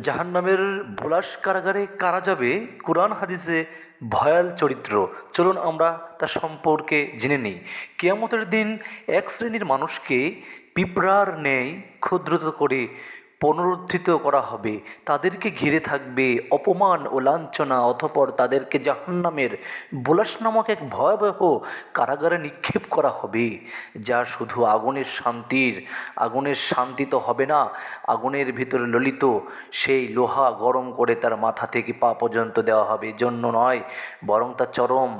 জাহান্নামের বুলাস কারাগারে কারা যাবে? কোরআন, হাদিসে ভয়াল চরিত্র। চলুন আমরা তা সম্পর্কে জেনে নিই। কেয়ামতের দিন এক শ্রেণির মানুষকে পিঁপড়ার ন্যায় ক্ষুদ্রত করে পুনরুত্থিত করা হবে। তাদেরকে ঘিরে থাকবে অপমান ও লাঞ্ছনা অথপর তাদেরকে জাহান্নামের বোলাস নামক এক ভয়াবহ কারাগারে নিক্ষেপ করা হবে, যা শুধু আগুনের শান্তির, আগুনের শান্তি তো হবে না, আগুনের ভিতরে ললিত সেই লোহা গরম করে তার মাথা থেকে পা পর্যন্ত দেওয়া হবে। জন্য নয়, বরং তা চরম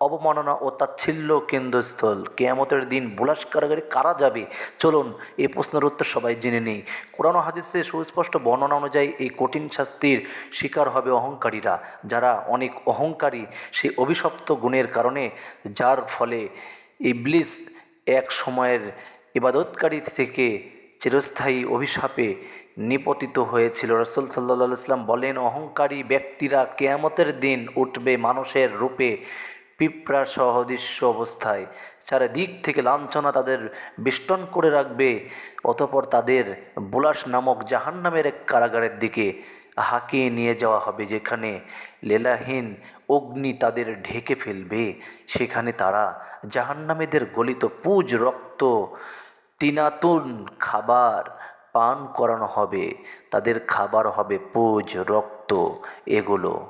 অবমাননা ও তাচ্ছিল্য কেন্দ্রস্থল। কেয়ামতের দিন বুলাস কারাগারে কারা যাবে? চলুন এই প্রশ্নের উত্তর সবাই জেনে নেই। কোরআন হাদিসে সুস্পষ্ট বর্ণনা অনুযায়ী এই কঠিন শাস্তির শিকার হবে অহংকারীরা। যারা অনেক অহংকারী সেই অভিশপ্ত গুণের কারণে, যার ফলে ইবলিস এক সময়ের ইবাদতকারী থেকে চিরস্থায়ী অভিশাপে নিপতিত হয়েছিল। রসুল সাল্লা সাল্লাম বলেন, অহংকারী ব্যক্তিরা কেয়ামতের দিন উঠবে মানুষের রূপে পিঁপড়া সহদৃশ্য অবস্থায়। চারিদিক থেকে লাঞ্ছনা তাদের বেষ্টন করে রাখবে, অতপর তাদের বুলাস নামক জাহান্নামের এক কারাগারের দিকে হাঁকিয়ে নিয়ে যাওয়া হবে, যেখানে লেলাহীন অগ্নি তাদের ঢেকে ফেলবে। সেখানে তারা জাহান্নামেদের গলিত পুজ, রক্ত, তিনাতুন খাবার পান করানো হবে। তাদের খাবার হবে পুজ, রক্ত, এগুলো।